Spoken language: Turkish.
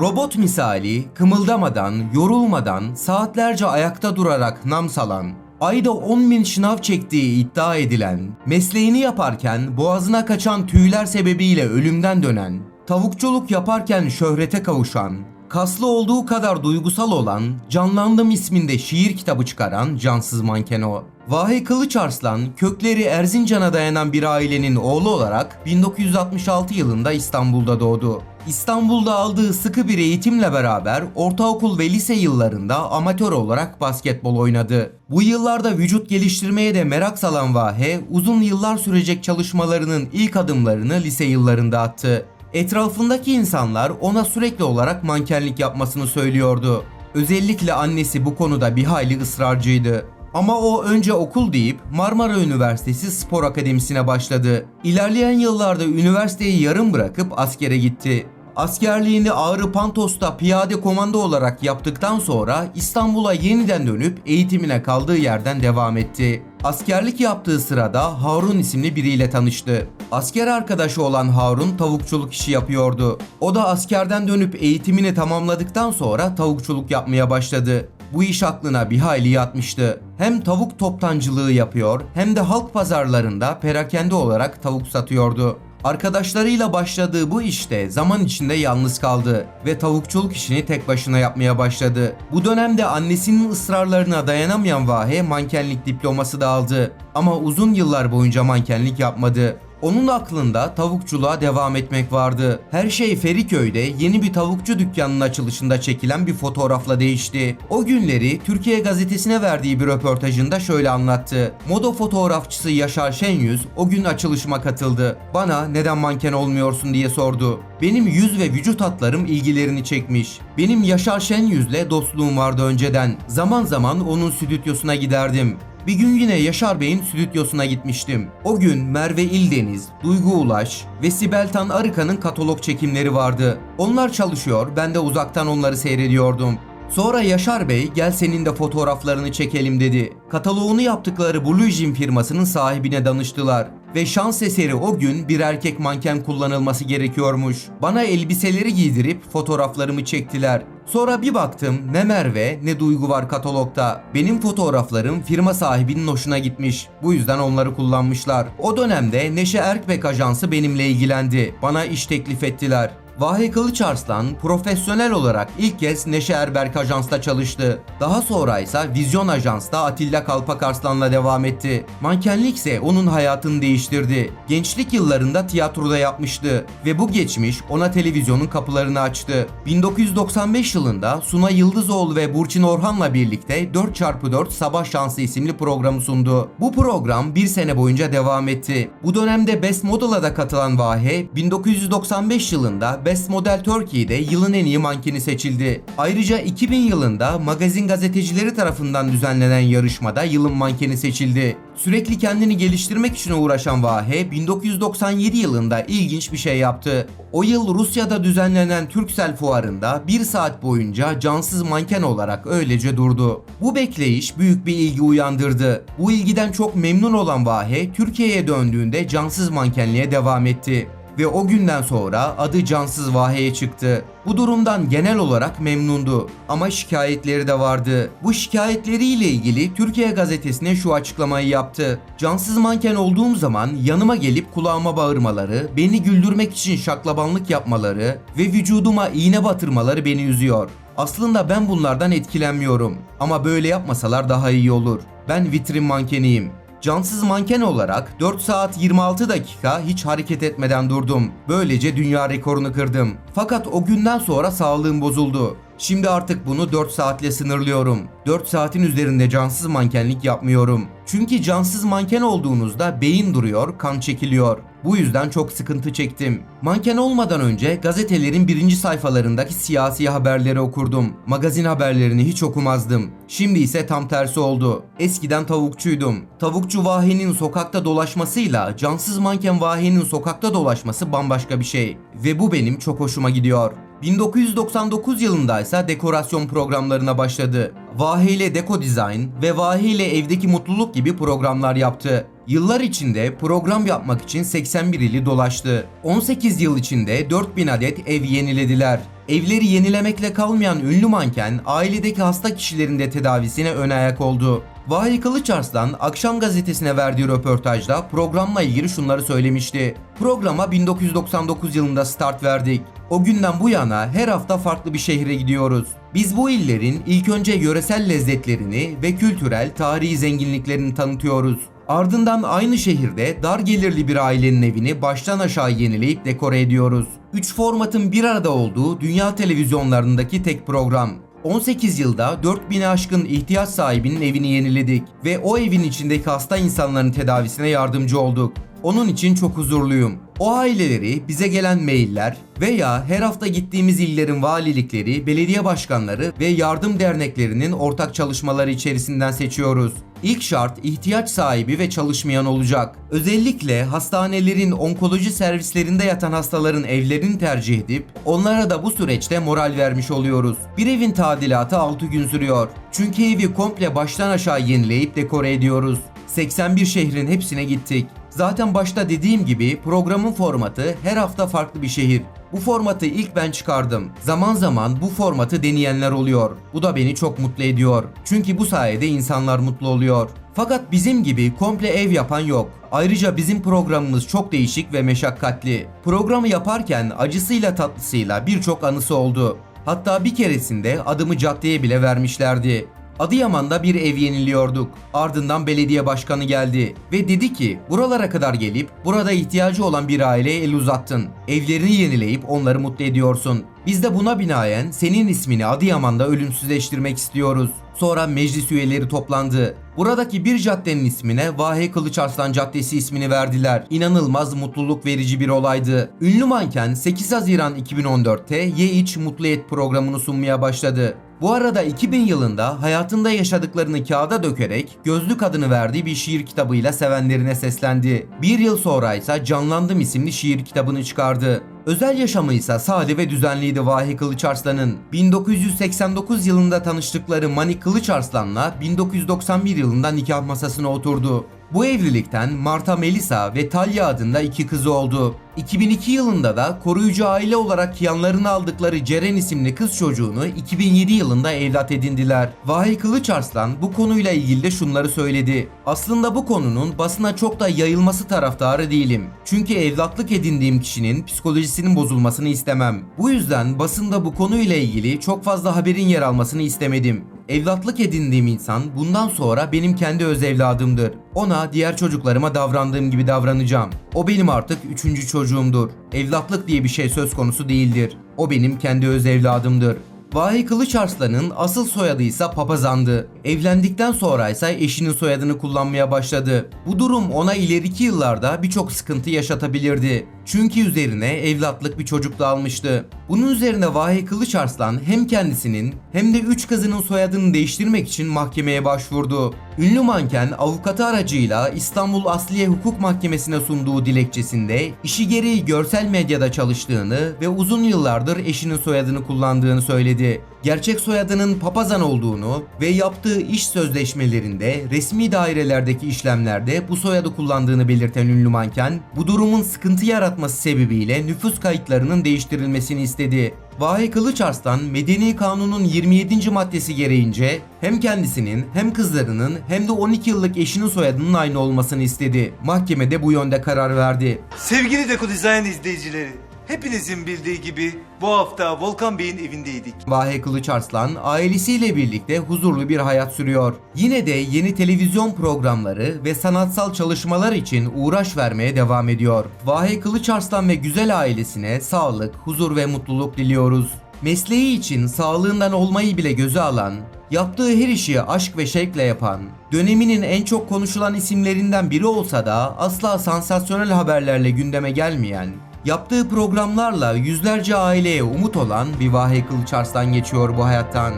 Robot misali, kımıldamadan, yorulmadan, saatlerce ayakta durarak nam salan, ayda 10 bin şınav çektiği iddia edilen, mesleğini yaparken boğazına kaçan tüyler sebebiyle ölümden dönen, tavukçuluk yaparken şöhrete kavuşan, kaslı olduğu kadar duygusal olan, Canlandım isminde şiir kitabı çıkaran cansız manken o. Vahe Kılıçarslan, kökleri Erzincan'a dayanan bir ailenin oğlu olarak 1966 yılında İstanbul'da doğdu. İstanbul'da aldığı sıkı bir eğitimle beraber ortaokul ve lise yıllarında amatör olarak basketbol oynadı. Bu yıllarda vücut geliştirmeye de merak salan Vahe, uzun yıllar sürecek çalışmalarının ilk adımlarını lise yıllarında attı. Etrafındaki insanlar ona sürekli olarak mankenlik yapmasını söylüyordu. Özellikle annesi bu konuda bir hayli ısrarcıydı. Ama o önce okul deyip Marmara Üniversitesi Spor Akademisi'ne başladı. İlerleyen yıllarda üniversiteyi yarım bırakıp askere gitti. Askerliğini Ağrı Pantos'ta piyade komando olarak yaptıktan sonra İstanbul'a yeniden dönüp eğitimine kaldığı yerden devam etti. Askerlik yaptığı sırada Harun isimli biriyle tanıştı. Asker arkadaşı olan Harun tavukçuluk işi yapıyordu. O da askerden dönüp eğitimini tamamladıktan sonra tavukçuluk yapmaya başladı. Bu iş aklına bir hayli yatmıştı. Hem tavuk toptancılığı yapıyor hem de halk pazarlarında perakende olarak tavuk satıyordu. Arkadaşlarıyla başladığı bu işte zaman içinde yalnız kaldı ve tavukçuluk işini tek başına yapmaya başladı. Bu dönemde annesinin ısrarlarına dayanamayan Vahe mankenlik diploması da aldı. Ama uzun yıllar boyunca mankenlik yapmadı. Onun aklında tavukçuluğa devam etmek vardı. Her şey Feriköy'de yeni bir tavukçu dükkanının açılışında çekilen bir fotoğrafla değişti. O günleri Türkiye gazetesine verdiği bir röportajında şöyle anlattı. Moda fotoğrafçısı Yaşar Şenyüz o gün açılışıma katıldı. Bana neden manken olmuyorsun diye sordu. Benim yüz ve vücut hatlarım ilgilerini çekmiş. Benim Yaşar Şenyüz'le dostluğum vardı önceden. Zaman zaman onun stüdyosuna giderdim. Bir gün yine Yaşar Bey'in stüdyosuna gitmiştim. O gün Merve İldeniz, Duygu Ulaş ve Sibel Tan Arıkan'ın katalog çekimleri vardı. Onlar çalışıyor, ben de uzaktan onları seyrediyordum. Sonra Yaşar Bey gel senin de fotoğraflarını çekelim dedi. Kataloğunu yaptıkları Blue Jean firmasının sahibine danıştılar. Ve şans eseri o gün bir erkek manken kullanılması gerekiyormuş. Bana elbiseleri giydirip fotoğraflarımı çektiler. Sonra bir baktım ne Merve ne Duygu var katalogda. Benim fotoğraflarım firma sahibinin hoşuna gitmiş. Bu yüzden onları kullanmışlar. O dönemde Neşe Erkbek Ajansı benimle ilgilendi. Bana iş teklif ettiler. Vahe Kılıçarslan profesyonel olarak ilk kez Neşe Erberk Ajans'ta çalıştı. Daha sonra ise Vizyon Ajans'ta Atilla Kalpak Arslan'la devam etti. Mankenlik ise onun hayatını değiştirdi. Gençlik yıllarında tiyatroda yapmıştı ve bu geçmiş ona televizyonun kapılarını açtı. 1995 yılında Suna Yıldızoğlu ve Burçin Orhan'la birlikte 4x4 Sabah Şansı isimli programı sundu. Bu program bir sene boyunca devam etti. Bu dönemde Best Model'a da katılan Vahe 1995 yılında Best Model Turkey'de yılın en iyi mankeni seçildi. Ayrıca 2000 yılında magazin gazetecileri tarafından düzenlenen yarışmada yılın mankeni seçildi. Sürekli kendini geliştirmek için uğraşan Vahe 1997 yılında ilginç bir şey yaptı. O yıl Rusya'da düzenlenen Türksel fuarında bir saat boyunca cansız manken olarak öylece durdu. Bu bekleyiş büyük bir ilgi uyandırdı. Bu ilgiden çok memnun olan Vahe Türkiye'ye döndüğünde cansız mankenliğe devam etti ve o günden sonra adı Cansız Vahe'ye çıktı. Bu durumdan genel olarak memnundu ama şikayetleri de vardı. Bu şikayetleriyle ilgili Türkiye gazetesine şu açıklamayı yaptı. Cansız manken olduğum zaman yanıma gelip kulağıma bağırmaları, beni güldürmek için şaklabanlık yapmaları ve vücuduma iğne batırmaları beni üzüyor. Aslında ben bunlardan etkilenmiyorum ama böyle yapmasalar daha iyi olur. Ben vitrin mankeniyim. Cansız manken olarak 4 saat 26 dakika hiç hareket etmeden durdum. Böylece dünya rekorunu kırdım. Fakat o günden sonra sağlığım bozuldu. Şimdi artık bunu 4 saatle sınırlıyorum. 4 saatin üzerinde cansız mankenlik yapmıyorum. Çünkü cansız manken olduğunuzda beyin duruyor, kan çekiliyor. Bu yüzden çok sıkıntı çektim. Manken olmadan önce gazetelerin birinci sayfalarındaki siyasi haberleri okurdum. Magazin haberlerini hiç okumazdım. Şimdi ise tam tersi oldu. Eskiden tavukçuydum. Tavukçu Vahi'nin sokakta dolaşmasıyla cansız manken Vahi'nin sokakta dolaşması bambaşka bir şey. Ve bu benim çok hoşuma gidiyor. 1999 yılında ise dekorasyon programlarına başladı. Vahe ile Deko Design ve Vahe ile Evdeki Mutluluk gibi programlar yaptı. Yıllar içinde program yapmak için 81 ili dolaştı. 18 yıl içinde 4000 adet ev yenilediler. Evleri yenilemekle kalmayan ünlü manken ailedeki hasta kişilerin de tedavisine ön ayak oldu. Vahiy Kılıçarslan akşam gazetesine verdiği röportajda programla ilgili şunları söylemişti. Programa 1999 yılında start verdik. O günden bu yana her hafta farklı bir şehre gidiyoruz. Biz bu illerin ilk önce yöresel lezzetlerini ve kültürel tarihi zenginliklerini tanıtıyoruz. Ardından aynı şehirde dar gelirli bir ailenin evini baştan aşağı yenileyip dekore ediyoruz. 3 formatın bir arada olduğu dünya televizyonlarındaki tek program. 18 yılda 4000'e aşkın ihtiyaç sahibinin evini yeniledik ve o evin içindeki hasta insanların tedavisine yardımcı olduk. Onun için çok huzurluyum. O aileleri bize gelen mailler veya her hafta gittiğimiz illerin valilikleri, belediye başkanları ve yardım derneklerinin ortak çalışmaları içerisinden seçiyoruz. İlk şart ihtiyaç sahibi ve çalışmayan olacak. Özellikle hastanelerin onkoloji servislerinde yatan hastaların evlerini tercih edip onlara da bu süreçte moral vermiş oluyoruz. Bir evin tadilatı 6 gün sürüyor. Çünkü evi komple baştan aşağı yenileyip dekore ediyoruz. 81 şehrin hepsine gittik. Zaten başta dediğim gibi programın formatı her hafta farklı bir şehir. Bu formatı ilk ben çıkardım. Zaman zaman bu formatı deneyenler oluyor. Bu da beni çok mutlu ediyor. Çünkü bu sayede insanlar mutlu oluyor. Fakat bizim gibi komple ev yapan yok. Ayrıca bizim programımız çok değişik ve meşakkatli. Programı yaparken acısıyla tatlısıyla birçok anısı oldu. Hatta bir keresinde adımı caddeye bile vermişlerdi. Adıyaman'da bir ev yeniliyorduk. Ardından belediye başkanı geldi ve dedi ki buralara kadar gelip burada ihtiyacı olan bir aileye el uzattın. Evlerini yenileyip onları mutlu ediyorsun. Biz de buna binaen senin ismini Adıyaman'da ölümsüzleştirmek istiyoruz. Sonra meclis üyeleri toplandı. Buradaki bir caddenin ismine Vahe Kılıçarslan Caddesi ismini verdiler. İnanılmaz mutluluk verici bir olaydı. Ünlü manken 8 Haziran 2014'te Ye İç Mutlu Et programını sunmaya başladı. Bu arada 2000 yılında hayatında yaşadıklarını kağıda dökerek Gözlük adını verdiği bir şiir kitabıyla sevenlerine seslendi. Bir yıl sonra ise Canlandım isimli şiir kitabını çıkardı. Özel yaşamı ise sade ve düzenliydi Vahi Kılıçarslan'ın. 1989 yılında tanıştıkları Mani Kılıçarslan'la 1991 yılında nikah masasına oturdu. Bu evlilikten Marta Melisa ve Talya adında iki kızı oldu. 2002 yılında da koruyucu aile olarak yanlarına aldıkları Ceren isimli kız çocuğunu 2007 yılında evlat edindiler. Vahiy Kılıçarslan bu konuyla ilgili de şunları söyledi. Aslında bu konunun basına çok da yayılması taraftarı değilim. Çünkü evlatlık edindiğim kişinin psikolojisinin bozulmasını istemem. Bu yüzden basında bu konuyla ilgili çok fazla haberin yer almasını istemedim. Evlatlık edindiğim insan bundan sonra benim kendi öz evladımdır. Ona diğer çocuklarıma davrandığım gibi davranacağım. O benim artık üçüncü çocuğumdur. Evlatlık diye bir şey söz konusu değildir. O benim kendi öz evladımdır. Vahiy Kılıçarslan'ın asıl soyadı ise Papazan'dı. Evlendikten sonra ise eşinin soyadını kullanmaya başladı. Bu durum ona ileriki yıllarda birçok sıkıntı yaşatabilirdi. Çünkü üzerine evlatlık bir çocuk da almıştı. Bunun üzerine Vahiy Kılıçarslan hem kendisinin hem de 3 kızının soyadını değiştirmek için mahkemeye başvurdu. Ünlü manken avukatı aracıyla İstanbul Asliye Hukuk Mahkemesi'ne sunduğu dilekçesinde işi gereği görsel medyada çalıştığını ve uzun yıllardır eşinin soyadını kullandığını söyledi. Gerçek soyadının Papazan olduğunu ve yaptığı iş sözleşmelerinde resmi dairelerdeki işlemlerde bu soyadı kullandığını belirten ünlü manken bu durumun sıkıntı yaratması sebebiyle nüfus kayıtlarının değiştirilmesini istedi. Vahiy Kılıçarslan Medeni Kanun'un 27. maddesi gereğince hem kendisinin hem kızlarının hem de 12 yıllık eşinin soyadının aynı olmasını istedi. Mahkemede bu yönde karar verdi. Sevgili Deko Design izleyicileri, hepinizin bildiği gibi bu hafta Volkan Bey'in evindeydik. Vahe Kılıçarslan ailesiyle birlikte huzurlu bir hayat sürüyor. Yine de yeni televizyon programları ve sanatsal çalışmalar için uğraş vermeye devam ediyor. Vahe Kılıçarslan ve güzel ailesine sağlık, huzur ve mutluluk diliyoruz. Mesleği için sağlığından olmayı bile göze alan, yaptığı her işi aşk ve şevkle yapan, döneminin en çok konuşulan isimlerinden biri olsa da asla sansasyonel haberlerle gündeme gelmeyen, Yaptığı programlarla yüzlerce aileye umut olan bir Vahe Kılıçarslan geçiyor bu hayattan.